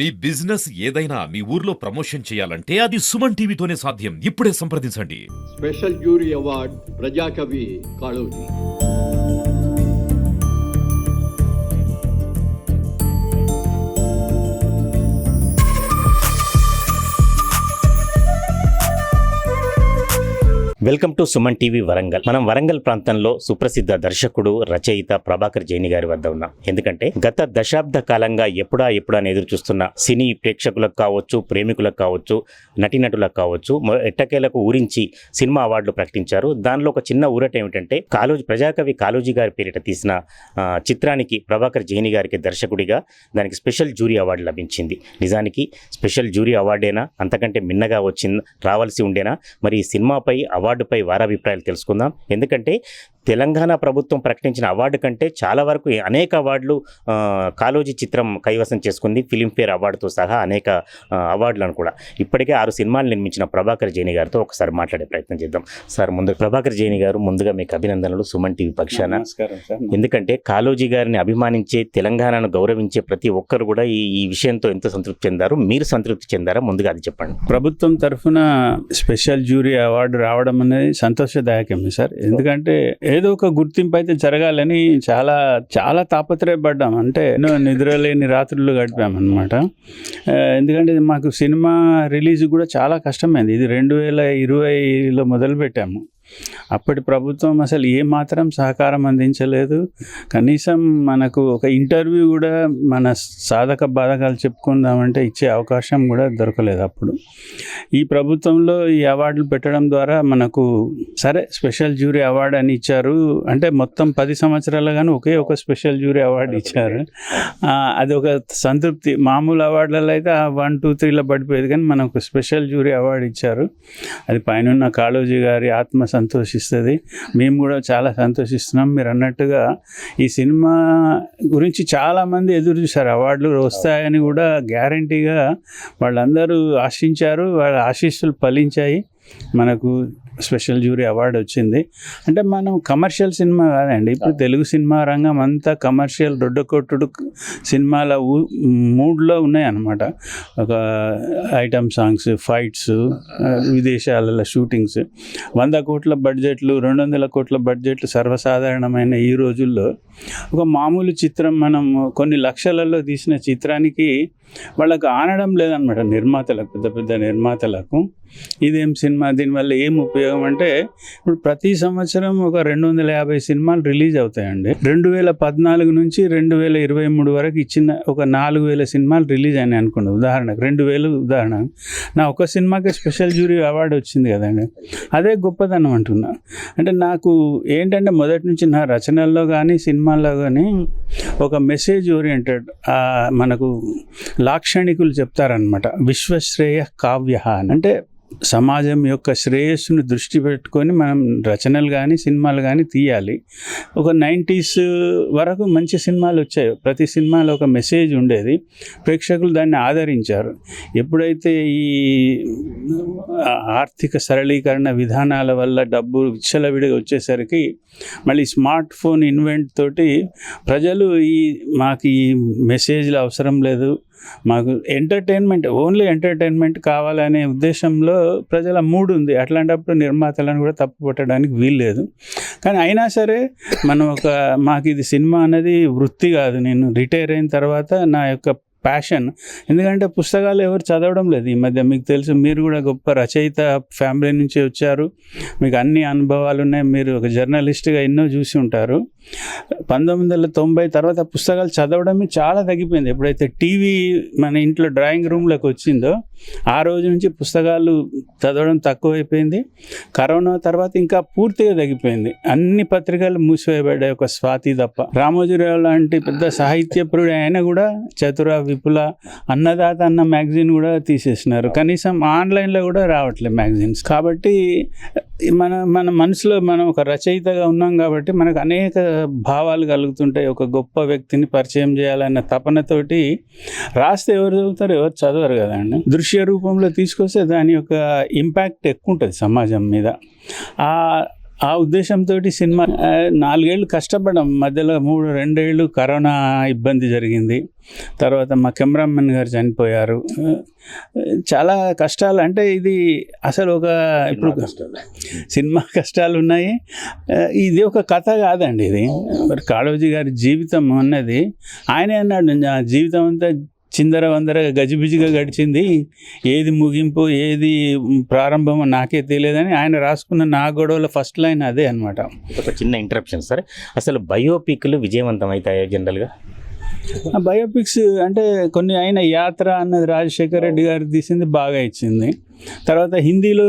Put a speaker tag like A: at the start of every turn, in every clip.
A: మీ business ఏదైనా మీ ఊర్లో promotion చేయాలంటే అది సుమన్ టీవీతోనే సాధ్యం. ఇప్పుడే సంప్రదించండి.
B: Special jury award ప్రజాకవి Kaloji.
C: Welcome to Suman TV Warangal. మనం వరంగల్ ప్రాంతంలో సుప్రసిద్ధ దర్శకుడు రచయిత ప్రభాకర్ జైని గారి వద్ద ఉన్నాం. ఎందుకంటే గత దశాబ్ద కాలంగా ఎప్పుడా ఎప్పుడా ఎదురు చూస్తున్న సినీ ప్రేక్షకులకు కావచ్చు ప్రేమికులకు కావచ్చు నటీనటులకు కావచ్చు ఎట్టకేలకు ఊరించి సినిమా అవార్డులు ప్రకటించారు. దానిలో ఒక చిన్న ఊరట ఏమిటంటే కాలోజీ ప్రజాకవి కాలోజీ గారి పేరిట తీసిన చిత్రానికి ప్రభాకర్ జైని గారికి దర్శకుడిగా దానికి స్పెషల్ జ్యూరీ అవార్డు లభించింది. నిజానికి స్పెషల్ జ్యూరీ అవార్డేనా? అంతకంటే మిన్నగా వచ్చింది రావాల్సి ఉండేనా? మరి ఈ సినిమాపై అవార్డుపై వారాభిప్రాయాలు తెలుసుకుందాం. ఎందుకంటే తెలంగాణ ప్రభుత్వం ప్రకటించిన అవార్డు కంటే చాలా వరకు అనేక అవార్డులు కాలోజీ చిత్రం కైవసం చేసుకుంది. ఫిలింఫేర్ అవార్డుతో సహా అనేక అవార్డులను కూడా. ఇప్పటికే ఆరు సినిమాలు నిర్మించిన ప్రభాకర్ జైని గారితో ఒకసారి మాట్లాడే ప్రయత్నం చేద్దాం. సార్ ముందు ప్రభాకర్ జైని గారు ముందుగా మీకు అభినందనలు. సుమన్ టీవీ పక్షాన.
D: నమస్కారం సార్.
C: ఎందుకంటే కాలోజీ గారిని అభిమానించే తెలంగాణను గౌరవించే ప్రతి ఒక్కరు కూడా ఈ ఈ విషయంతో ఎంతో సంతృప్తి చెందారు మీరు సంతృప్తి చెందారా? ముందుగా అది చెప్పండి.
D: ప్రభుత్వం తరఫున స్పెషల్ జ్యూరీ అవార్డు రావడం అనేది సంతోషదాయకమే సార్. ఎందుకంటే ఏదో ఒక గుర్తింపు అయితే జరగాలని చాలా చాలా తాపత్రయపడ్డాం. అంటే ఎన్నో నిద్రలేని రాత్రులు గడిపామన్నమాట. ఎందుకంటే ఇది మాకు సినిమా రిలీజ్ కూడా చాలా కష్టమైంది. ఇది రెండు వేల ఇరవైలో మొదలుపెట్టాము. అప్పటి ప్రభుత్వం అసలు ఏ మాత్రం సహకారం అందించలేదు. కనీసం మనకు ఒక ఇంటర్వ్యూ కూడా మన సాధక బాధకాలు చెప్పుకుందామంటే ఇచ్చే అవకాశం కూడా దొరకలేదు అప్పుడు. ఈ ప్రభుత్వంలో ఈ అవార్డులు పెట్టడం ద్వారా మనకు సరే స్పెషల్ జ్యూరీ అవార్డు అని ఇచ్చారు. అంటే మొత్తం పది సంవత్సరాలు కానీ ఒకే ఒక స్పెషల్ జ్యూరీ అవార్డు ఇచ్చారు. అది ఒక సంతృప్తి. మామూలు అవార్డులలో అయితే వన్ టూ త్రీలో పడిపోయేది కానీ మనకు స్పెషల్ జ్యూరీ అవార్డు ఇచ్చారు. అది పైన కాళోజీ గారి ఆత్మ సంతోషిస్తుంది. మేము కూడా చాలా సంతోషిస్తున్నాం. మీరు అన్నట్టుగా ఈ సినిమా గురించి చాలామంది ఎదురు చూశారు. అవార్డులు వస్తాయని కూడా గ్యారంటీగా వాళ్ళందరూ ఆశించారు. వాళ్ళ ఆశీస్సులు ఫలించాయి. మనకు స్పెషల్ జ్యూరీ అవార్డు వచ్చింది. అంటే మనం కమర్షియల్ సినిమా కాదండి ఇప్పుడు తెలుగు సినిమా రంగం అంతా కమర్షియల్ రొడ్డు కొట్టుడు సినిమాల మూడ్లో ఉన్నాయన్నమాట. ఒక ఐటమ్ సాంగ్స్ ఫైట్స్ విదేశాలలో షూటింగ్స్. వంద కోట్ల బడ్జెట్లు రెండు వందల కోట్ల బడ్జెట్లు సర్వసాధారణమైన ఈ రోజుల్లో ఒక మామూలు చిత్రం మనం కొన్ని లక్షలలో తీసిన చిత్రానికి వాళ్ళకు ఆనడం లేదనమాట నిర్మాతలకు పెద్ద పెద్ద నిర్మాతలకు. ఇదేం సినిమా? దీనివల్ల ఏం ఉపయోగం అంటే ఇప్పుడు ప్రతి సంవత్సరం ఒక రెండు వందల యాభై సినిమాలు రిలీజ్ అవుతాయండి. రెండు వేల పద్నాలుగు నుంచి రెండు వేల ఇరవై మూడు వరకు ఇచ్చిన ఒక నాలుగు వేల సినిమాలు రిలీజ్ అయినాయి అనుకోండి. ఉదాహరణకు రెండు వేలు ఉదాహరణ. నా ఒక సినిమాకి స్పెషల్ జ్యూరీ అవార్డు వచ్చింది కదండి. అదే గొప్పదనం అంటున్నా. అంటే నాకు ఏంటంటే మొదటి నుంచి నా రచనల్లో కానీ సినిమాల్లో కానీ ఒక మెసేజ్ ఓరియంటెడ్ మనకు లాక్షణికులు చెప్తారనమాట విశ్వశ్రేయ కావ్య అని అంటే సమాజం యొక్క శ్రేయస్సును దృష్టి పెట్టుకొని మనం రచనలు కానీ సినిమాలు కానీ తీయాలి. ఒక నైంటీస్ వరకు మంచి సినిమాలు వచ్చాయి. ప్రతి సినిమాలో ఒక మెసేజ్ ఉండేది. ప్రేక్షకులు దాన్ని ఆదరించారు. ఎప్పుడైతే ఈ ఆర్థిక సరళీకరణ విధానాల వల్ల డబ్బు విచ్చలవిడిగా వచ్చేసరికి మళ్ళీ స్మార్ట్ ఫోన్ ఇన్వెంట్ తోటి ప్రజలు ఈ మాకు ఈ మెసేజ్లు అవసరం లేదు. మాకు ఎంటర్టైన్మెంట్ ఓన్లీ ఎంటర్టైన్మెంట్ కావాలనే ఉద్దేశంలో ప్రజల మూడు ఉంది. అట్లాంటప్పుడు నిర్మాతలను కూడా తప్పు పట్టడానికి వీల్లేదు కానీ అయినా సరే మనం ఒక మాకు ఇది సినిమా అనేది వృత్తి కాదు. నేను రిటైర్ అయిన తర్వాత నా యొక్క ప్యాషన్. ఎందుకంటే పుస్తకాలు ఎవరు చదవడం లేదు ఈ మధ్య. మీకు తెలుసు మీరు కూడా గొప్ప రచయిత ఫ్యామిలీ నుంచి వచ్చారు. మీకు అన్ని అనుభవాలు ఉన్నాయి. మీరు ఒక జర్నలిస్ట్గా ఎన్నో చూసి ఉంటారు. పంతొమ్మిది వందల తొంభై తర్వాత పుస్తకాలు చదవడమే చాలా తగ్గిపోయింది. ఎప్పుడైతే టీవీ మన ఇంట్లో డ్రాయింగ్ రూమ్లోకి వచ్చిందో ఆ రోజు నుంచి పుస్తకాలు చదవడం తక్కువైపోయింది. కరోనా తర్వాత ఇంకా పూర్తిగా తగ్గిపోయింది. అన్ని పత్రికలు మూసివేయబడ్డాయి ఒక స్వాతి తప్ప. రామోజీరావు లాంటి పెద్ద సాహిత్యప్రుడు ఆయన కూడా చతుర ఇప్పుడు అన్నదాత అన్న మ్యాగజైన్ కూడా తీసేసినారు. కనీసం ఆన్లైన్లో కూడా రావట్లేదు మ్యాగజైన్స్. కాబట్టి మన మన మనసులో మనం ఒక రచయితగా ఉన్నాం కాబట్టి మనకు అనేక భావాలు కలుగుతుంటాయి. ఒక గొప్ప వ్యక్తిని పరిచయం చేయాలన్న తపనతోటి రాస్తే ఎవరు చదువుతారు ఎవరు చదవరు కదండి దృశ్య రూపంలో తీసుకొస్తే దాని యొక్క ఇంపాక్ట్ ఎక్కువ ఉంటుంది సమాజం మీద. ఆ ఆ ఉద్దేశంతో సినిమా నాలుగేళ్ళు కష్టపడ్డాం. మధ్యలో మూడు రెండేళ్ళు కరోనా ఇబ్బంది జరిగింది. తర్వాత మా కెమెరామెన్ గారు చనిపోయారు. చాలా కష్టాలు అంటే ఇది అసలు ఒక ఇప్పుడు సినిమా కష్టాలు. ఉన్నాయి. ఇది ఒక కథ కాదండి ఇది. మరి కాళోజీ గారి జీవితం అన్నది ఆయనే అన్నాడు నా జీవితం అంతా చిందర వందర గజిబిజిగా గడిచింది. ఏది ముగింపు ఏది ప్రారంభమో నాకే తెలియదని ఆయన రాసుకున్న నా గొడవల ఫస్ట్ లైన్ అదే అనమాట
C: ఒక చిన్న ఇంటరప్షన్ సార్. అసలు బయోపిక్లు విజయవంతం అవుతాయా జనరల్గా
D: బయోపిక్స్ అంటే కొన్ని అయిన యాత్ర అన్నది రాజశేఖర్ రెడ్డి గారు తీసింది బాగా ఇచ్చింది. తర్వాత హిందీలో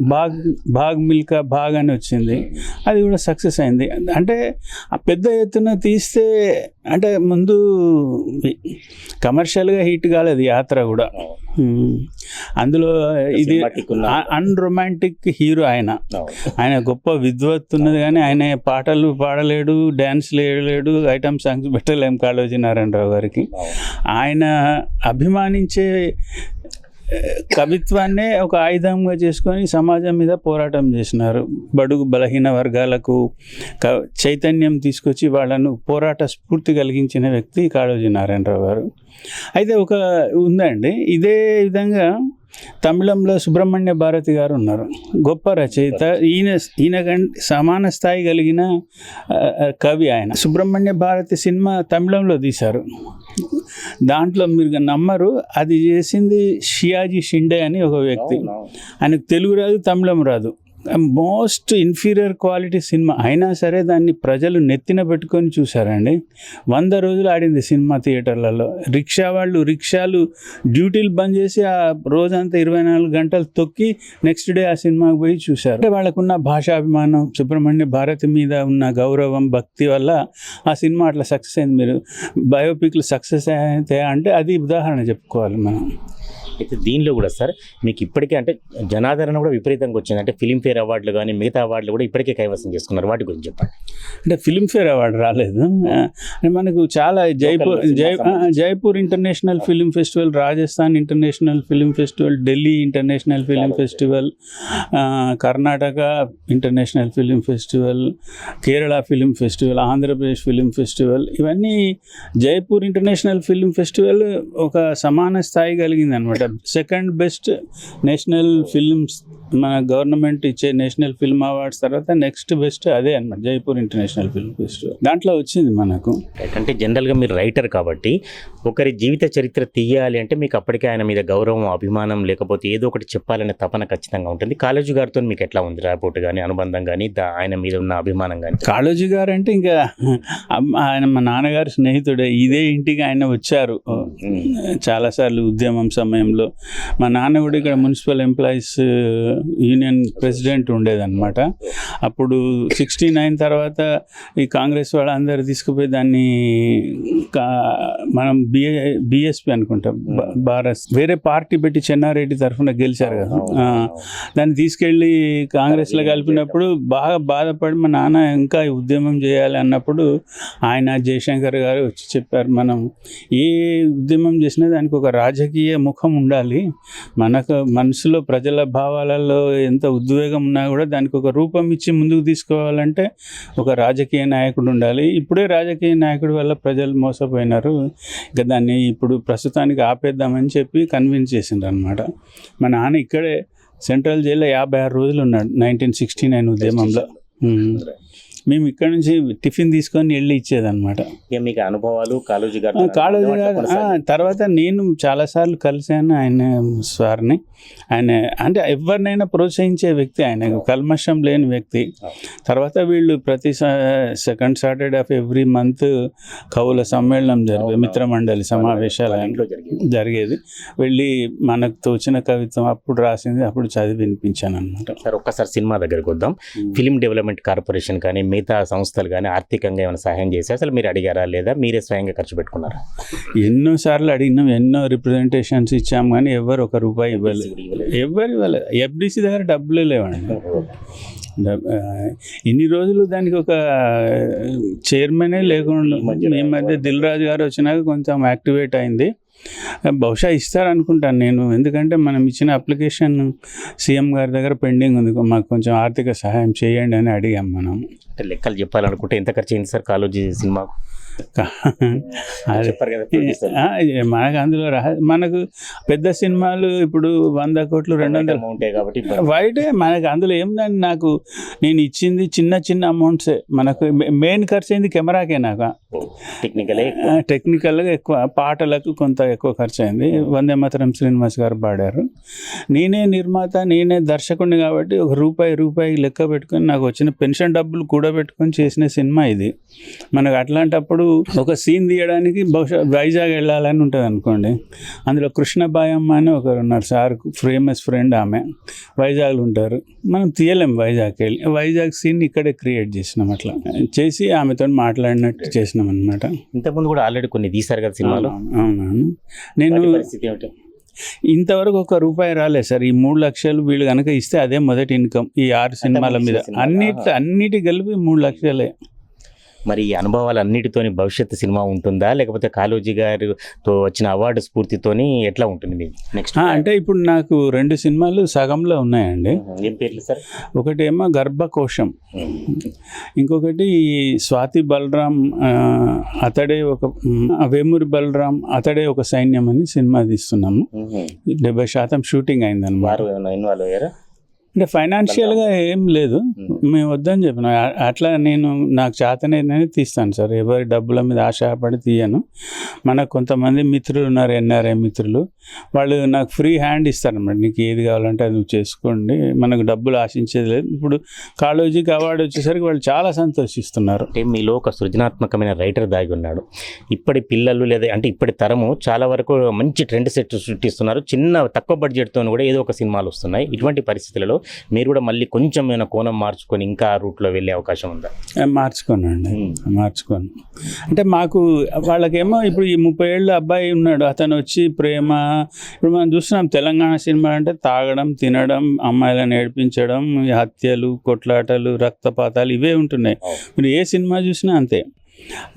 D: బాగ్ బాగ్ మిల్కా బాగ్ అని వచ్చింది. అది కూడా సక్సెస్ అయింది. అంటే ఆ పెద్ద ఎత్తున తీస్తే అంటే ముందు కమర్షియల్గా హిట్ కాలేదు యాత్ర కూడా. అందులో ఇది అన్రొమాంటిక్ హీరో ఆయన. ఆయన గొప్ప విద్వత్ ఉన్నది కానీ ఆయన పాటలు పాడలేడు డ్యాన్స్ లేడు ఐటమ్ సాంగ్స్ పెట్టలేం కాళోజీ నారాయణరావు గారికి. ఆయన అభిమానించే కవిత్వాన్నే ఒక ఆయుధంగా చేసుకొని సమాజం మీద పోరాటం చేసినారు. బడుగు బలహీన వర్గాలకు క చైతన్యం తీసుకొచ్చి వాళ్ళను పోరాట స్ఫూర్తి కలిగించిన వ్యక్తి కాళోజీ నారాయణరావు గారు. అయితే ఒక ఉందండి ఇదే విధంగా తమిళంలో సుబ్రహ్మణ్య భారతి గారు ఉన్నారు. గొప్ప రచయిత ఈయన ఈయన కంటే సమాన స్థాయి కలిగిన కవి ఆయన. సుబ్రహ్మణ్య భారతి సినిమా తమిళంలో తీశారు. దాంట్లో మీరు నమ్మరు అది చేసింది షియాజీ షిండే అని ఒక వ్యక్తి. ఆయనకు తెలుగు రాదు తమిళం రాదు. మోస్ట్ ఇన్ఫీరియర్ క్వాలిటీ సినిమా అయినా సరే దాన్ని ప్రజలు నెత్తిన పెట్టుకొని చూసారండి వంద రోజులు ఆడింది సినిమా థియేటర్లలో. రిక్షా వాళ్ళు రిక్షాలు డ్యూటీలు బంద్ చేసి ఆ రోజంతా ఇరవై నాలుగు గంటలు తొక్కి నెక్స్ట్ డే ఆ సినిమాకి పోయి చూశారు. అంటే వాళ్ళకున్న భాషాభిమానం సుబ్రహ్మణ్య భారతి మీద ఉన్న గౌరవం భక్తి వల్ల ఆ సినిమా అట్లా సక్సెస్ అయింది. మీరు బయోపిక్లు సక్సెస్ అయితే అంటే అది ఉదాహరణ చెప్పుకోవాలి మనం.
C: అయితే దీనిలో కూడా సార్ మీకు ఇప్పటికే అంటే జనాదరణ కూడా విపరీతంగా వచ్చింది. అంటే ఫిలింఫేర్ అవార్డులు కానీ మిగతా అవార్డులు కూడా ఇప్పటికే కైవసం చేసుకున్నారు. వాటి గురించి చెప్పండి.
D: అంటే ఫిల్మ్ఫేర్ అవార్డు రాలేదు. మనకు చాలా Jaipur Jaipur international film festival Rajasthan international film festival Delhi international film festival Karnataka international film festival Kerala film festival Andhra Pradesh film festival ఇవన్నీ జైపూర్ ఇంటర్నేషనల్ ఫిలిం ఫెస్టివల్ ఒక సమాన స్థాయి కలిగింది అనమాట సెకండ్ బెస్ట్ నేషనల్ ఫిల్మ్స్ మన government ఇచ్చే national film awards తర్వాత next best అదే అనమాట జైపూర్ ఇంటర్నేషనల్ ఫిల్మ్ ఫెస్టివల్ దాంట్లో వచ్చింది మనకు.
C: అంటే జనరల్గా మీరు రైటర్ కాబట్టి ఒకరి జీవిత చరిత్ర తీయాలి అంటే మీకు అప్పటికే ఆయన మీద గౌరవం అభిమానం లేకపోతే ఏదో ఒకటి చెప్పాలనే తపన ఖచ్చితంగా ఉంటుంది. కాలేజీ గారితో మీకు ఎట్లా ఉంది రాపోర్ట్ కానీ అనుబంధం కానీ ఆయన మీద ఉన్న అభిమానం కానీ
D: కాళోజీ గారు అంటే ఇంకా ఆయన మా నాన్నగారి స్నేహితుడే ఇదే ఇంటికి ఆయన వచ్చారు. చాలాసార్లు ఉద్యమం సమయంలో. మా నాన్న కూడా ఇక్కడ మున్సిపల్ ఎంప్లాయీస్ యూనియన్ ప్రెసిడెంట్ ఉండేదన్నమాట. అప్పుడు సిక్స్టీ నైన్ తర్వాత ఈ కాంగ్రెస్ వాళ్ళందరూ తీసుకుపోయి దాన్ని మనం బిఏ బిఎస్పి అనుకుంటాం భారత్ వేరే పార్టీ పెట్టి చెన్నారెడ్డి తరఫున గెలిచారు కదా. దాన్ని తీసుకెళ్ళి కాంగ్రెస్లో కలిపినప్పుడు బాగా బాధపడి మా నాన్న ఇంకా ఉద్యమం చేయాలి అన్నప్పుడు ఆయన జయశంకర్ గారు వచ్చి చెప్పారు మనం ఏ ఉద్యమం చేసినా దానికి ఒక రాజకీయ ముఖం ఉండాలి. మనకు మనసులో ప్రజల భావాలలో ఎంత ఉద్వేగం ఉన్నా కూడా దానికి ఒక రూపం ఇచ్చి ముందుకు తీసుకోవాలంటే ఒక రాజకీయ నాయకుడు ఉండాలి. ఇప్పుడే రాజకీయ నాయకుడి వల్ల ప్రజలు మోసపోయినారు. ఇక దాన్ని ఇప్పుడు ప్రస్తుతానికి ఆపేద్దామని చెప్పి కన్విన్స్ చేసిండ్రు అనమాట మా నాన్న ఇక్కడే సెంట్రల్ జైల్లో యాభై ఆరు రోజులు ఉన్నాడు. నైన్టీన్ సిక్స్టీ నైన్ ఉద్యమంలో. మేము ఇక్కడ నుంచి టిఫిన్ తీసుకొని వెళ్ళి ఇచ్చేదన్నమాట.
C: ఇక మీకు అనుభవాలు కాలేజీ గారు
D: ఆ, కాళోజీ గారు తర్వాత నేను చాలాసార్లు కలిశాను ఆయన సార్ని. ఆయన అంటే ఎవరినైనా ప్రోత్సహించే వ్యక్తి ఆయన కల్మషం లేని వ్యక్తి. తర్వాత వీళ్ళు ప్రతి second Saturday of every month కవుల సమ్మేళనం జరిపే మిత్రమండలి సమావేశాలు
C: జరిగేది.
D: వెళ్ళి మనకు తోచిన కవిత్వం అప్పుడు రాసింది అప్పుడు చదివి వినిపించాను అనమాట
C: సార్ ఒక్కసారి సినిమా దగ్గరికి వద్దాం. ఫిలిం డెవలప్మెంట్ కార్పొరేషన్ కానీ మిగతా సంస్థలు కానీ ఆర్థికంగా ఏమైనా సహాయం చేసి అసలు మీరు అడిగారా లేదా మీరే స్వయంగా ఖర్చు పెట్టుకున్నారా?
D: ఎన్నో సార్లు అడిగినాం ఎన్నో రిప్రజెంటేషన్స్ ఇచ్చాం కానీ ఎవరు ఒక రూపాయి ఇవ్వలేదు. ఎవరు ఇవ్వలేదు ఎఫ్డిసి దగ్గర డబ్బులే లేవండి. ఇన్ని రోజులు దానికి ఒక చైర్మనే లేకుండా ఈ మధ్య దిల్ రాజు గారు వచ్చినాక కొంచెం యాక్టివేట్ అయింది. బహుశా ఇస్తారనుకుంటాను నేను ఎందుకంటే మనం ఇచ్చిన అప్లికేషన్ సీఎం గారి దగ్గర పెండింగ్ ఉంది. మాకు కొంచెం ఆర్థిక సహాయం చేయండి అని అడిగాం మనం.
C: అంటే లెక్కలు చెప్పాలనుకుంటే ఎంత ఖర్చు అయింది సార్ కాలేజీ సినిమా?
D: అది.
C: చెప్పారు కదా producer.
D: ఆ, ఏ, మనకు అందులో రహ- మనకు పెద్ద సినిమాలు ఇప్పుడు వంద కోట్లు రెండు వందల.
C: అమౌంటే కాబట్టి
D: వైటే మనకు అందులో ఏముందండి నాకు నేను ఇచ్చింది చిన్న చిన్న అమౌంట్సే మనకు మెయిన్ ఖర్చు అయింది కెమెరాకే నాకు.
C: టెక్నికలే
D: టెక్నికల్గా ఎక్కువ. పాటలకు కొంత ఎక్కువ ఖర్చు అయింది. వందే మాతరం శ్రీనివాస్ గారు పాడారు. నేనే నిర్మాత నేనే దర్శకుడిని కాబట్టి ఒక రూపాయి రూపాయి లెక్క పెట్టుకొని నాకు వచ్చిన పెన్షన్ డబ్బులు కూడబెట్టుకొని చేసిన సినిమా ఇది. మనకు అట్లాంటప్పుడు ఒక సీన్ తీయడానికి బహుశా వైజాగ్ వెళ్ళాలని ఉంటుంది అనుకోండి. అందులో కృష్ణబాయమ్మ అని ఒకరు ఉన్నారు సార్ ఫేమస్ ఫ్రెండ్ ఆమె. వైజాగ్లో ఉంటారు. మనం తీయలేం వైజాగ్కి వెళ్ళి. వైజాగ్ సీన్ ఇక్కడే క్రియేట్ చేసినాం అట్లా. చేసి ఆమెతో మాట్లాడినట్టు చేసినాం అనమాట
C: ఇంతకుముందు కూడా ఆల్రెడీ కొన్ని తీశారు కదా సినిమాలో?
D: అవునవును నేను ఇంతవరకు ఒక రూపాయి రాలేదు సార్. ఈ మూడు లక్షలు వీళ్ళు కనుక ఇస్తే అదే మొదటి ఇన్కమ్ ఈ ఆరు సినిమాల మీద? అన్నిటి అన్నిటి కలిపి మూడు లక్షలే.
C: మరి ఈ అనుభవాలు అన్నిటితోని భవిష్యత్తు సినిమా ఉంటుందా? లేకపోతే కాళోజీ గారితో వచ్చిన అవార్డు స్ఫూర్తితోని ఎట్లా ఉంటుంది మీది నెక్స్ట్?
D: అంటే ఇప్పుడు నాకు రెండు సినిమాలు సగంలో ఉన్నాయండి.
C: ఏం పేర్లు సార్?
D: ఒకటేమో గర్భకోశం. ఇంకొకటి స్వాతి బలరాం అతడే ఒక వేమూరి బలరాం అతడే ఒక సైన్యం అని సినిమా తీస్తున్నాము. డెబ్బై శాతం షూటింగ్ అయిందన్నమాట
C: వారు ఇన్వాల్వ్ అయ్యారా?
D: అంటే ఫైనాన్షియల్గా ఏం లేదు. మేము వద్దని చెప్పిన. అట్లా నేను నాకు చేతనైందని తీస్తాను సార్. ఎవరి డబ్బుల మీద ఆశపడి తీయను. మనకు కొంతమంది మిత్రులు ఉన్నారు ఎన్ఆర్ఐ మిత్రులు. వాళ్ళు నాకు ఫ్రీ హ్యాండ్ ఇస్తారన్నమాట నీకు ఏది కావాలంటే అది నువ్వు చేసుకోండి. మనకు డబ్బులు ఆశించేది లేదు. ఇప్పుడు కాళోజీకి అవార్డు వచ్చేసరికి వాళ్ళు చాలా సంతోషిస్తున్నారు.
C: అంటే మీలో ఒక సృజనాత్మకమైన రైటర్ దాగి ఉన్నాడు. ఇప్పటి పిల్లలు లేదా అంటే ఇప్పటి తరము చాలా వరకు మంచి ట్రెండ్ సెట్ సృష్టిస్తున్నారు. చిన్న తక్కువ బడ్జెట్తో కూడా ఏదో ఒక సినిమాలు వస్తున్నాయి. ఇటువంటి పరిస్థితులలో మీరు కూడా మళ్ళీ కొంచెం ఏమైనా కోణం మార్చుకొని ఇంకా ఆ రూట్లో వెళ్ళే అవకాశం ఉందా?
D: మార్చుకోనండి
C: Hmm.
D: మార్చుకోను. అంటే మాకు వాళ్ళకేమో ఇప్పుడు ఈ ముప్పై ఏళ్ళ అబ్బాయి ఉన్నాడు. అతను వచ్చి ప్రేమ ఇప్పుడు మనం చూస్తున్నాం తెలంగాణ సినిమా అంటే తాగడం తినడం అమ్మాయిలను ఏడిపించడం ఈ హత్యలు కొట్లాటలు రక్తపాతాలు ఇవే ఉంటున్నాయి. మీరు ఏ సినిమా చూసినా అంతే.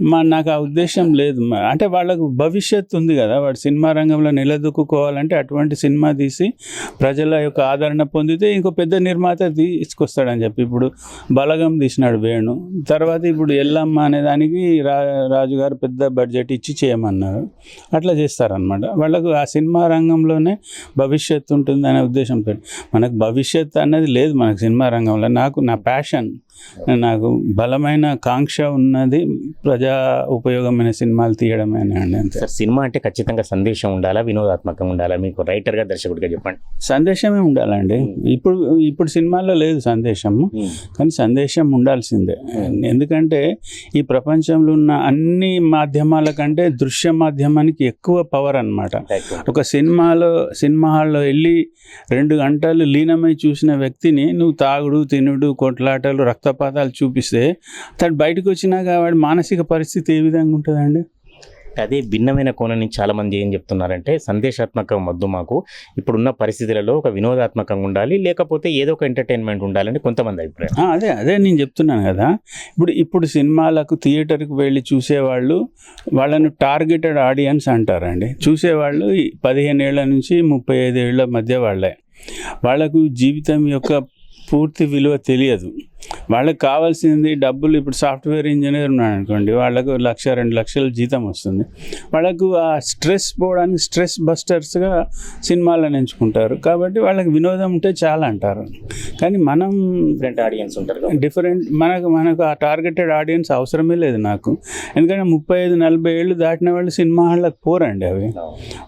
D: మా నాకు ఆ ఉద్దేశం లేదు. అంటే వాళ్ళకు భవిష్యత్తు ఉంది కదా. వాడు సినిమా రంగంలో నిలదొక్కుకోవాలంటే అటువంటి సినిమా తీసి ప్రజల యొక్క ఆదరణ పొందితే ఇంకో పెద్ద నిర్మాత తీసుకొస్తాడని చెప్పి ఇప్పుడు బలగం తీసినాడు వేణు. తర్వాత ఇప్పుడు ఎల్లమ్మ అనే దానికి రా రాజుగారు పెద్ద బడ్జెట్ ఇచ్చి చేయమన్నారు. అట్లా చేస్తారనమాట వాళ్ళకు ఆ సినిమా రంగంలోనే భవిష్యత్తు ఉంటుంది అనే ఉద్దేశంతో మనకు భవిష్యత్తు అన్నది లేదు మనకు సినిమా రంగంలో. నాకు నా ప్యాషన్ నాకు బలమైన కాంక్ష ఉన్నది ప్రజా ఉపయోగమైన సినిమాలు తీయడమే అండి అంతే.
C: సార్ సినిమా అంటే ఖచ్చితంగా సందేశం ఉండాలా వినోదాత్మకంగా ఉండాలా? మీకు రైటర్గా దర్శకుడిగా చెప్పండి.
D: సందేశమే ఉండాలండి. ఇప్పుడు ఇప్పుడు సినిమాల్లో లేదు సందేశము కానీ సందేశం ఉండాల్సిందే. ఎందుకంటే ఈ ప్రపంచంలో ఉన్న అన్ని మాధ్యమాల కంటే దృశ్య మాధ్యమానికి ఎక్కువ పవర్ అన్నమాట. ఒక సినిమాలో సినిమా హాల్లో వెళ్ళి రెండు గంటలు లీనమై చూసిన వ్యక్తిని నువ్వు తాగుడు తినుడు కొట్లాటలు రక్తపాతాలు చూపిస్తే తను బయటకు వచ్చినాక వాడి మానసిక పరిస్థితి ఏ విధంగా ఉంటుందండి?
C: అదే భిన్నమైన కోణం నుంచి చాలా మంది ఏం చెప్తున్నారంటే సందేశాత్మకం వద్దు మాకు. ఇప్పుడున్న పరిస్థితులలో ఒక వినోదాత్మకంగా ఉండాలి లేకపోతే ఏదో ఒక ఎంటర్టైన్మెంట్ ఉండాలని కొంతమంది అభిప్రాయం.
D: అదే అదే నేను చెప్తున్నాను కదా. ఇప్పుడు ఇప్పుడు సినిమాలకు థియేటర్కి వెళ్ళి చూసేవాళ్ళు వాళ్ళను టార్గెటెడ్ ఆడియన్స్ అంటారండి. చూసేవాళ్ళు పదిహేను ఏళ్ళ నుంచి ముప్పై ఐదు ఏళ్ళ మధ్య వాళ్ళే. వాళ్ళకు జీవితం యొక్క పూర్తి విలువ తెలియదు. వాళ్ళకి కావాల్సింది డబ్బులు ఇప్పుడు సాఫ్ట్వేర్ ఇంజనీర్ ఉన్నాడు అనుకోండి వాళ్ళకు లక్ష రెండు లక్షల జీతం వస్తుంది. వాళ్ళకు ఆ స్ట్రెస్ పోవడానికి స్ట్రెస్ బస్టర్స్గా సినిమాలను ఎంచుకుంటారు. కాబట్టి వాళ్ళకి వినోదం ఉంటే చాలా అంటారు. కానీ మనం
C: డిఫరెంట్ ఆడియన్స్ ఉంటారు.
D: డిఫరెంట్ మనకు మనకు ఆ టార్గెటెడ్ ఆడియన్స్ అవసరమే లేదు నాకు. ఎందుకంటే ముప్పై ఐదు నలభై ఏళ్ళు దాటిన వాళ్ళు సినిమా హాళ్ళకి పోరండి అవి.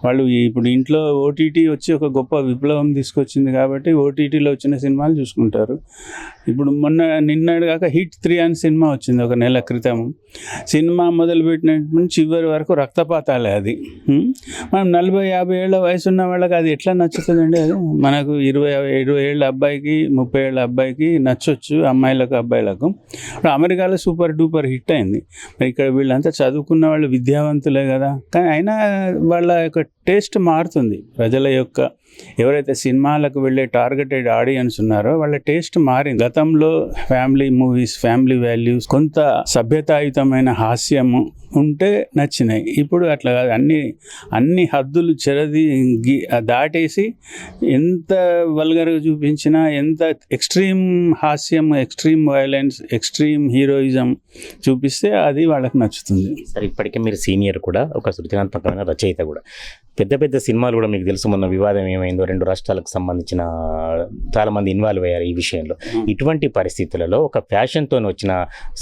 D: వాళ్ళు ఇప్పుడు ఇంట్లో ఓటీటీ వచ్చి ఒక గొప్ప విప్లవం తీసుకొచ్చింది కాబట్టి ఓటీటీలో వచ్చిన సినిమాలు చూసుకుంటారు. ఇప్పుడు మొన్న నిన్నడు కాక హిట్ త్రీ అని సినిమా వచ్చింది ఒక నెల క్రితం. సినిమా మొదలుపెట్టినట్టు నుంచి చివరి వరకు రక్తపాతాలే అది. మనం నలభై యాభై ఏళ్ళ వయసు ఉన్న వాళ్ళకి అది ఎట్లా నచ్చుతుందండి అది? మనకు ఇరవై ఇరవై ఏళ్ళ అబ్బాయికి ముప్పై ఏళ్ళ అబ్బాయికి నచ్చొచ్చు అమ్మాయిలకు అబ్బాయిలకు. ఇప్పుడు అమెరికాలో సూపర్ డూపర్ హిట్ అయింది. మరి ఇక్కడ వీళ్ళంతా చదువుకున్న వాళ్ళు విద్యావంతులే కదా. కానీ అయినా వాళ్ళ యొక్క టేస్ట్ మారుతుంది ప్రజల యొక్క ఎవరైతే సినిమాలకు వెళ్ళే టార్గెటెడ్ ఆడియన్స్ ఉన్నారో వాళ్ళ టేస్ట్ మారింది. గతంలో ఫ్యామిలీ మూవీస్ ఫ్యామిలీ వాల్యూస్ కొంత సభ్యతాయుతమైన హాస్యము ఉంటే నచ్చినాయి. ఇప్పుడు అట్లా కాదు. అన్ని అన్ని హద్దులు చెరది దాటేసి ఎంత వల్గర్గా చూపించినా ఎంత ఎక్స్ట్రీమ్ హాస్యం ఎక్స్ట్రీమ్ వైలెన్స్ ఎక్స్ట్రీమ్ హీరోయిజం చూపిస్తే అది వాళ్ళకి నచ్చుతుంది.
C: సార్ ఇప్పటికే మీరు సీనియర్ కూడా ఒక సృజనాత్మకమైన రచయిత కూడా. పెద్ద పెద్ద సినిమాలు కూడా మీకు తెలుసు. మొన్న వివాదం ఏమైందో రెండు రాష్ట్రాలకు సంబంధించిన చాలా మంది ఇన్వాల్వ్ అయ్యారు ఈ విషయంలో. ఇటువంటి పరిస్థితులలో ఒక ఫ్యాషన్తో వచ్చిన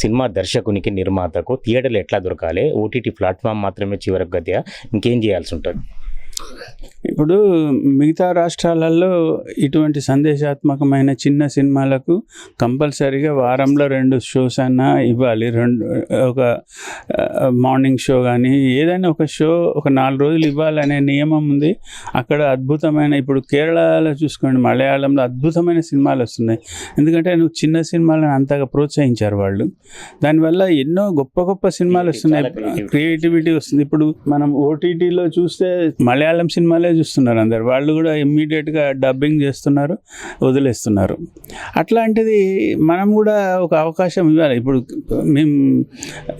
C: సినిమా దర్శకునికి నిర్మాతకు థియేటర్లు ఎట్లా దొరకాలి? ఓటీటీ ప్లాట్ఫామ్ మాత్రమే చివరకు గతిగా ఇంకేం చేయాల్సి ఉంటుంది?
D: ఇప్పుడు మిగతా రాష్ట్రాలలో ఇటువంటి సందేశాత్మకమైన చిన్న సినిమాలకు కంపల్సరీగా వారంలో రెండు షోస్ అన్నా ఇవ్వాలి. రెండు ఒక మార్నింగ్ షో కానీ ఏదైనా ఒక షో ఒక నాలుగు రోజులు ఇవ్వాలనే నియమం ఉంది. అక్కడ అద్భుతమైన ఇప్పుడు కేరళలో చూసుకోండి మలయాళంలో అద్భుతమైన సినిమాలు వస్తున్నాయి. ఎందుకంటే నువ్వు చిన్న సినిమాలను అంతగా ప్రోత్సహించారు వాళ్ళు. దానివల్ల ఎన్నో గొప్ప గొప్ప సినిమాలు వస్తున్నాయి. క్రియేటివిటీ వస్తుంది. ఇప్పుడు మనం ఓటీటీలో చూస్తే మలయాళం సినిమాలే చూస్తున్నారు అందరు. వాళ్ళు కూడా ఇమ్మీడియట్గా డబ్బింగ్ చేస్తున్నారు వదిలేస్తున్నారు. అట్లాంటిది మనం కూడా ఒక అవకాశం ఇవ్వాలి. ఇప్పుడు మేము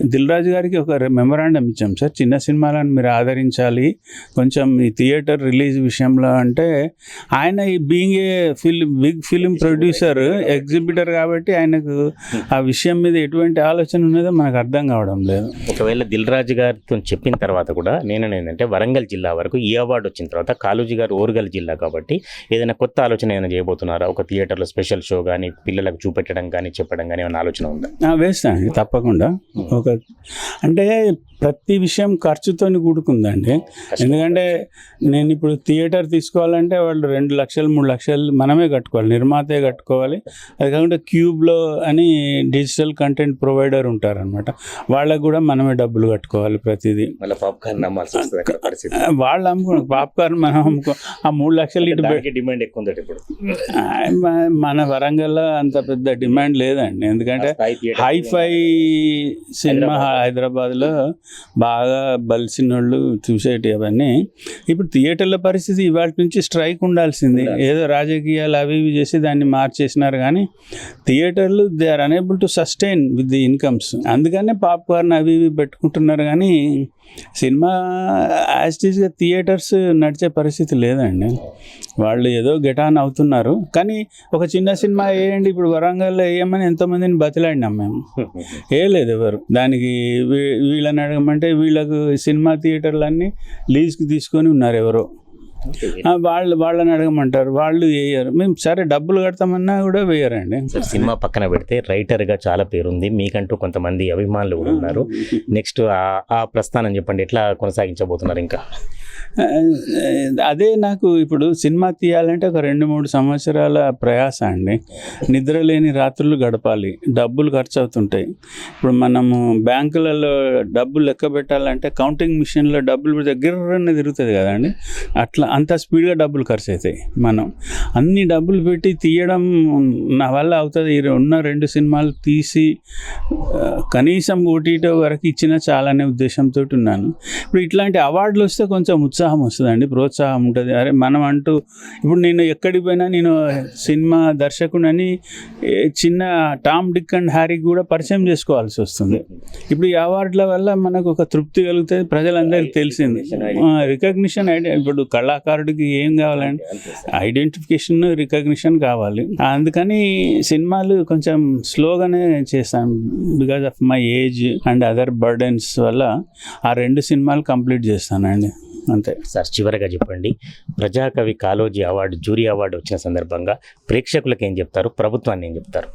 D: దిల్ రాజు గారికి ఒక మెమరాండం ఇచ్చాం సార్. చిన్న సినిమాలను మీరు ఆదరించాలి. కొంచెం ఈ థియేటర్ రిలీజ్ విషయంలో అంటే ఆయన ఈ being a film big film producer exhibitor కాబట్టి ఆయనకు ఆ విషయం మీద ఎటువంటి ఆలోచన ఉన్నదో మనకు అర్థం కావడం లేదు.
C: ఒకవేళ దిల్ రాజు గారితో చెప్పిన తర్వాత కూడా నేను ఏంటంటే వరంగల్ జిల్లా వరకు ఈ అవార్డు వచ్చిన తర్వాత కాళోజీ గారు ఓరుగల్ జిల్లా కాబట్టి ఏదైనా కొత్త ఆలోచన ఏదైనా చేయబోతున్నారా? ఒక థియేటర్లో స్పెషల్ షో కానీ పిల్లలకు చూపెట్టడం కానీ చెప్పడం కానీ ఏమైనా ఆలోచన ఉందా?
D: ఆ, వేస్తానండి తప్పకుండా. ఒక అంటే ప్రతి విషయం ఖర్చుతో కూడుకుందండి. ఎందుకంటే నేను ఇప్పుడు థియేటర్ తీసుకోవాలంటే వాళ్ళు రెండు లక్షలు మూడు లక్షలు మనమే కట్టుకోవాలి నిర్మాతే కట్టుకోవాలి. అది కాకుండా క్యూబ్లో అని డిజిటల్ కంటెంట్ ప్రొవైడర్ ఉంటారనమాట వాళ్ళకు కూడా మనమే డబ్బులు కట్టుకోవాలి ప్రతిదీ. వాళ్ళు అమ్ముకో పాప్కార్న్ మనం అమ్ముకో ఆ మూడు లక్షలు ఇటు
C: డిమాండ్ ఎక్కువ ఉందట ఇప్పుడు.
D: మన వరంగల్లో అంత పెద్ద డిమాండ్ లేదండి. ఎందుకంటే హైఫై సినిమా హైదరాబాద్లో బాగా బలిసిన వాళ్ళు చూసేటి అవన్నీ. ఇప్పుడు థియేటర్ల పరిస్థితి ఇవాళ నుంచి స్ట్రైక్ ఉండాల్సింది. ఏదో రాజకీయాలు అవి ఇవి చేసి దాన్ని మార్చేసినారు కానీ థియేటర్లు they are unable to sustain with the incomes అందుకనే పాప్కార్న్ అవి ఇవి పెట్టుకుంటున్నారు కానీ సినిమా యాజ్ టీజ్గా థియేటర్స్ నడిచే పరిస్థితి లేదండి. వాళ్ళు ఏదో గెటాన్ అవుతున్నారు. కానీ ఒక చిన్న సినిమా వేయండి ఇప్పుడు వరంగల్లో వేయమని ఎంతోమందిని బతిలాడినాం మేము. ఏ లేదు ఎవరు. దానికి వీ- వీళ్ళని అడగమంటే వీళ్ళకు సినిమా థియేటర్లన్నీ లీజ్కి తీసుకొని ఉన్నారు ఎవరో. వాళ్ళు వాళ్ళని అడగమంటారు వాళ్ళు వేయరు. మేము సరే డబ్బులు కడతామన్నా కూడా వేయరండి.
C: సినిమా పక్కన పెడితే రైటర్గా చాలా పేరుంది. మీకంటూ కొంతమంది అభిమానులు కూడా ఉన్నారు. నెక్స్ట్ ఆ ప్రస్థానం చెప్పండి. ఎట్లా కొనసాగించబోతున్నారు ఇంకా?
D: అదే నాకు ఇప్పుడు సినిమా తీయాలంటే ఒక రెండు మూడు సంవత్సరాల ప్రయాస అండి. నిద్ర లేని రాత్రులు గడపాలి. డబ్బులు ఖర్చు అవుతుంటాయి. ఇప్పుడు మనము బ్యాంకులలో డబ్బులు లెక్క పెట్టాలంటే కౌంటింగ్ మిషన్లో డబ్బులు దగ్గరనే తిరుగుతుంది కదండి అట్లా అంత స్పీడ్గా డబ్బులు ఖర్చు అవుతాయి మనం. అన్ని డబ్బులు పెట్టి తీయడం నా వల్ల అవుతుంది. ఉన్న రెండు సినిమాలు తీసి కనీసం ఓటీటో వరకు ఇచ్చిన చాలనే ఉద్దేశంతో ఉన్నాను. ఇప్పుడు ఇట్లాంటి అవార్డులు వస్తే కొంచెం ఉత్సాహం వస్తుందండి. ప్రోత్సాహం ఉంటుంది. అరే మనం అంటూ ఇప్పుడు నేను ఎక్కడికి పోయినా నేను సినిమా దర్శకుడని చిన్న టామ్ డిక్ అండ్ హ్యారీకి కూడా పరిచయం చేసుకోవాల్సి వస్తుంది. ఇప్పుడు ఈ అవార్డుల వల్ల మనకు ఒక తృప్తి కలుగుతుంది ప్రజలందరికీ తెలిసింది. రికగ్నిషన్ ఇప్పుడు కళాకారుడికి ఏం కావాలండి ఐడెంటిఫికేషన్ రికగ్నిషన్ కావాలి. అందుకని సినిమాలు కొంచెం స్లోగానే చేస్తాను because of my age and other burdens వల్ల ఆ రెండు సినిమాలు కంప్లీట్ చేస్తానండి. అంతే.
C: సార్ చివరగా చెప్పండి. ప్రజాకవి కాలోజీ అవార్డు జూరీ అవార్డు వచ్చిన సందర్భంగా ప్రేక్షకులకు ఏం చెప్తారు? ప్రభుత్వాన్ని ఏం చెప్తారు?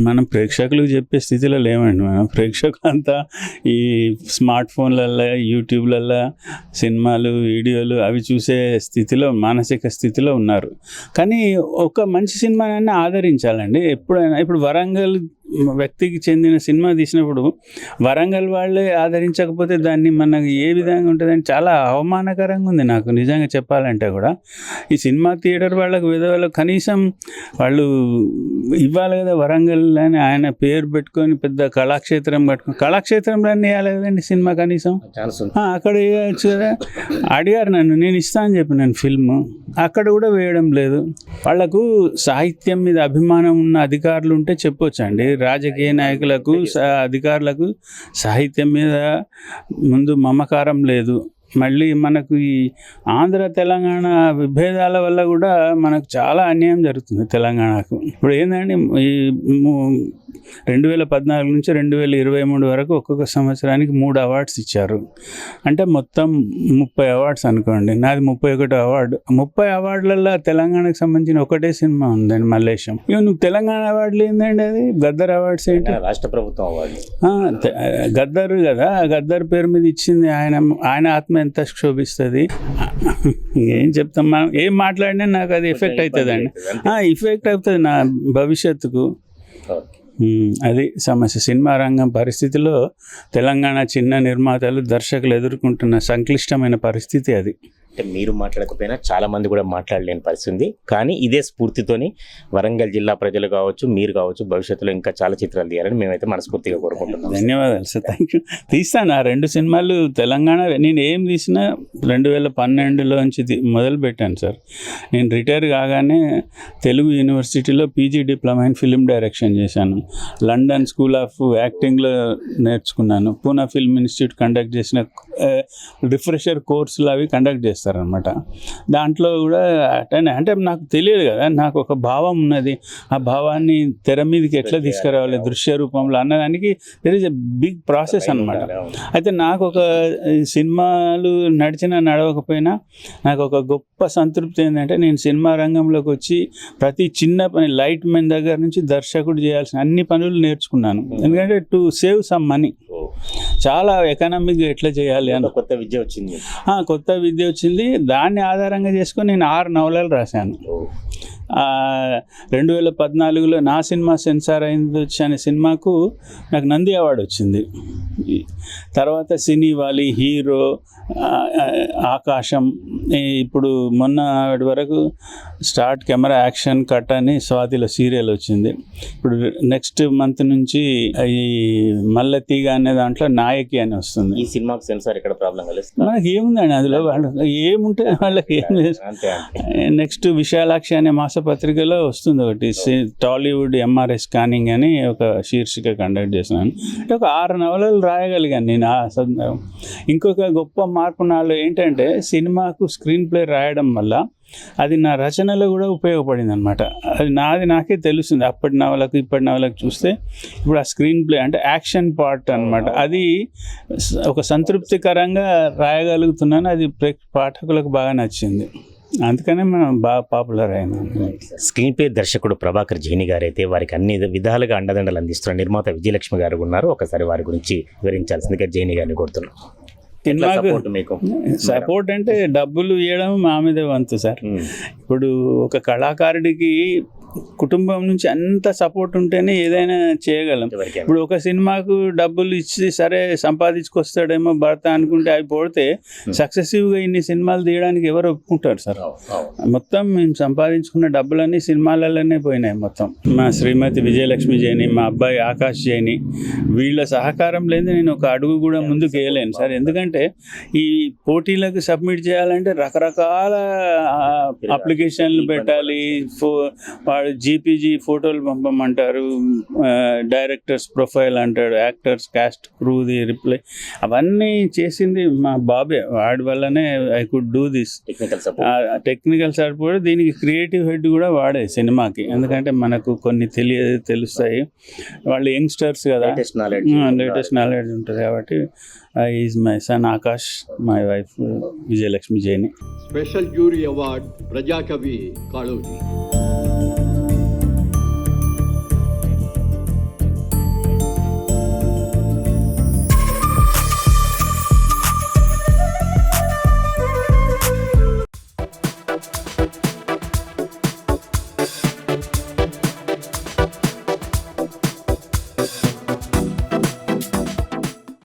D: మనం ప్రేక్షకులకు చెప్పే స్థితిలో లేమండి మనం ప్రేక్షకులు అంతా ఈ స్మార్ట్ ఫోన్లల్లో యూట్యూబ్లల్లో సినిమాలు వీడియోలు అవి చూసే స్థితిలో మానసిక స్థితిలో ఉన్నారు. కానీ ఒక మంచి సినిమానైనా ఆదరించాలండి. ఎప్పుడైనా ఇప్పుడు వరంగల్ వ్యక్తికి చెందిన సినిమా తీసినప్పుడు వరంగల్ వాళ్ళే ఆదరించకపోతే దాన్ని మనకి ఏ విధంగా ఉంటుందని చాలా అవమానకరంగా ఉంది నాకు. నిజంగా చెప్పాలంటే కూడా ఈ సినిమా థియేటర్ వాళ్ళకు విధవాళ్ళకు కనీసం వాళ్ళు ఇవ్వాలి కదా వరంగల్ అని ఆయన పేరు పెట్టుకొని పెద్ద కళాక్షేత్రం కట్టుకొని. కళాక్షేత్రంలో వేయాలి కదండి సినిమా కనీసం? అక్కడ వేయచ్చు కదా. అడిగారు నన్ను నేను ఇస్తా అని చెప్పినాను ఫిల్మ్. అక్కడ కూడా వేయడం లేదు. వాళ్ళకు సాహిత్యం మీద అభిమానం ఉన్న అధికారులు ఉంటే చెప్పొచ్చు అండి రాజకీయ నాయకులకు స- అధికారులకు సాహిత్యం మీద ముందు మమకారం లేదు. మళ్ళీ మనకు ఈ ఆంధ్ర తెలంగాణ విభేదాల వల్ల కూడా మనకు చాలా అన్యాయం జరుగుతుంది తెలంగాణకు. ఇప్పుడు ఏంటంటే ఈ రెండు వేల పద్నాలుగు నుంచి రెండు వేల ఇరవై మూడు వరకు ఒక్కొక్క సంవత్సరానికి మూడు అవార్డ్స్ ఇచ్చారు. అంటే మొత్తం ముప్పై అవార్డ్స్ అనుకోండి నాది ముప్పై ఒకటో అవార్డు. ముప్పై అవార్డులలో తెలంగాణకు సంబంధించిన ఒకటే సినిమా ఉందండి మల్లేశం. ఇక నువ్వు తెలంగాణ అవార్డులు ఏంటండి అది? గద్దర్ అవార్డ్స్ ఏంటి?
C: రాష్ట్ర ప్రభుత్వం అవార్డు.
D: గద్దర్ కదా గద్దర్ పేరు మీద ఇచ్చింది ఆయన ఆయన ఆత్మ ఎంత క్షోభిస్తుంది? ఏం చెప్తాం మనం? ఏం మాట్లాడినా నాకు అది ఎఫెక్ట్ అవుతుందండి. ఇఫెక్ట్ అవుతుంది నా భవిష్యత్తుకు. అది సమస్య. సినిమా రంగం పరిస్థితిలో తెలంగాణ చిన్న నిర్మాతలు దర్శకులు ఎదుర్కొంటున్న సంక్లిష్టమైన పరిస్థితి అది.
C: అంటే మీరు మాట్లాడకపోయినా చాలా మంది కూడా మాట్లాడలేని పరిస్థితి కానీ ఇదే స్ఫూర్తితోని వరంగల్ జిల్లా ప్రజలు కావచ్చు మీరు కావచ్చు భవిష్యత్తులో ఇంకా చాలా చిత్రాలు తీయాలని మేమైతే మనస్ఫూర్తిగా కోరుకుంటున్నాం.
D: ధన్యవాదాలు సార్. థ్యాంక్ యూ తీస్తాను. ఆ రెండు సినిమాలు తెలంగాణ నేను ఏం తీసినా రెండు వేల పన్నెండులోంచి నుంచి మొదలు పెట్టాను సార్. నేను రిటైర్ కాగానే తెలుగు యూనివర్సిటీలో PG diploma in film direction చేశాను. లండన్ స్కూల్ ఆఫ్ యాక్టింగ్లో నేర్చుకున్నాను. పూనా ఫిల్మ్ ఇన్స్టిట్యూట్ కండక్ట్ చేసిన రిఫ్రెషర్ కోర్సులు అవి కండక్ట్ చేస్తాను. చేస్తారనమాట దాంట్లో కూడా అటెండ్ అంటే నాకు తెలియదు కదా నాకు ఒక భావం ఉన్నది. ఆ భావాన్ని తెర మీదకి ఎట్లా తీసుకురావాలి దృశ్య రూపంలో అన్నదానికి there is a big process అన్నమాట. అయితే నాకు ఒక సినిమాలు నడిచినా నడవకపోయినా నాకు ఒక గొప్ప సంతృప్తి ఏంటంటే నేను సినిమా రంగంలోకి వచ్చి ప్రతి చిన్న పని లైట్ మెన్ దగ్గర నుంచి దర్శకుడు చేయాల్సిన అన్ని పనులు నేర్చుకున్నాను. ఎందుకంటే టు సేవ్ సమ్ మనీ చాలా ఎకనామిక్గా ఎట్లా చేయాలి అని
C: కొత్త విద్య వచ్చింది.
D: ఆ, కొత్త విద్య వచ్చింది. దాన్ని ఆధారంగా చేసుకొని నేను ఆరు నవలలు రాశాను. రెండు వేల పద్నాలుగులో నా సినిమా సెన్సార్ అయింది అనే సినిమాకు నాకు నంది అవార్డు వచ్చింది. తర్వాత సినీ వాలి హీరో ఆకాశం ఇప్పుడు మొన్న వరకు స్టార్ట్ కెమెరా యాక్షన్ కట్ అని స్వాతిలో సీరియల్ వచ్చింది. ఇప్పుడు నెక్స్ట్ మంత్ నుంచి ఈ మల్లెతీగ అనే దాంట్లో నాయకి అని వస్తుంది.
C: ఈ సినిమాకు సెన్సార్ ఇక్కడ ప్రాబ్లం
D: మనకి ఏముందండి అందులో? వాళ్ళకి ఏముంటే వాళ్ళకి ఏం లేదు నెక్స్ట్ విశాలాక్షి అనే మాసపత్రికలో వస్తుంది ఒకటి. టాలీవుడ్ ఎంఆర్ఎస్ స్కానింగ్ అని ఒక శీర్షిక కండక్ట్ చేసినాను అంటే ఒక ఆరు నవలలు రాయగలిగాను నేను ఆ సందర్భం. ఇంకొక గొప్ప మార్పు నాలో ఏంటంటే సినిమాకు స్క్రీన్ ప్లే రాయడం వల్ల అది నా రచనలో కూడా ఉపయోగపడింది అనమాట అది నాది నాకే తెలుస్తుంది. అప్పటి నవలకు ఇప్పటి నవలకు చూస్తే ఇప్పుడు ఆ స్క్రీన్ ప్లే అంటే యాక్షన్ పార్ట్ అనమాట అది ఒక సంతృప్తికరంగా రాయగలుగుతున్నాను. అది పాఠకులకు బాగా నచ్చింది. అందుకనే మనం బాగా పాపులర్ అయినాం.
C: స్క్రీన్ ప్లే దర్శకుడు ప్రభాకర్ జైని గారు అయితే వారికి అన్ని విధాలుగా అండదండలు అందిస్తున్న నిర్మాత విజయలక్ష్మి గారు ఉన్నారు. ఒకసారి వారి గురించి వివరించాల్సిందిగా జైని గారిని కోరుతున్నాం. సపోర్ట్ మీకు
D: సపోర్ట్ అంటే డబ్బులు ఇవ్వడం మా మీదే వంతు సార్. ఇప్పుడు ఒక కళాకారుడికి కుటుంబం నుంచి అంత సపోర్ట్ ఉంటేనే ఏదైనా చేయగలం. ఇప్పుడు ఒక సినిమాకు డబ్బులు ఇచ్చి సరే సంపాదించుకొస్తాడేమో భర్త అనుకుంటే అవి పోతే సక్సెసివ్గా ఇన్ని సినిమాలు తీయడానికి ఎవరు ఒప్పుకుంటారు సార్. మొత్తం మేము సంపాదించుకున్న డబ్బులన్నీ సినిమాలలోనే పోయినాయి మొత్తం. మా శ్రీమతి విజయలక్ష్మి జైని మా అబ్బాయి ఆకాష్ జైని వీళ్ళ సహకారం లేదు నేను ఒక అడుగు కూడా ముందుకు వేయలేను సార్. ఎందుకంటే ఈ పోటీలకు సబ్మిట్ చేయాలంటే రకరకాల అప్లికేషన్లు పెట్టాలి ఫో వాడు జీపీజీ ఫోటోలు పంపమంటారు డైరెక్టర్స్ ప్రొఫైల్ అంటాడు యాక్టర్స్ కాస్ట్ క్రూది రిప్లై అవన్నీ చేసింది మా బాబే. వాడి వల్లనే I could do this
C: technical support
D: technical support దీనికి క్రియేటివ్ హెడ్ కూడా వాడే సినిమాకి. ఎందుకంటే మనకు కొన్ని తెలియ తెలుస్తాయి. వాళ్ళు యంగ్స్టర్స్ కదా.
C: లేటెస్ట్ నాలెడ్జ్
D: లేటెస్ట్ నాలెడ్జ్ ఉంటుంది కాబట్టి is my son Akash my wife Vijayalakshmi Jaini
B: special jury award ప్రజాకవి Kaloji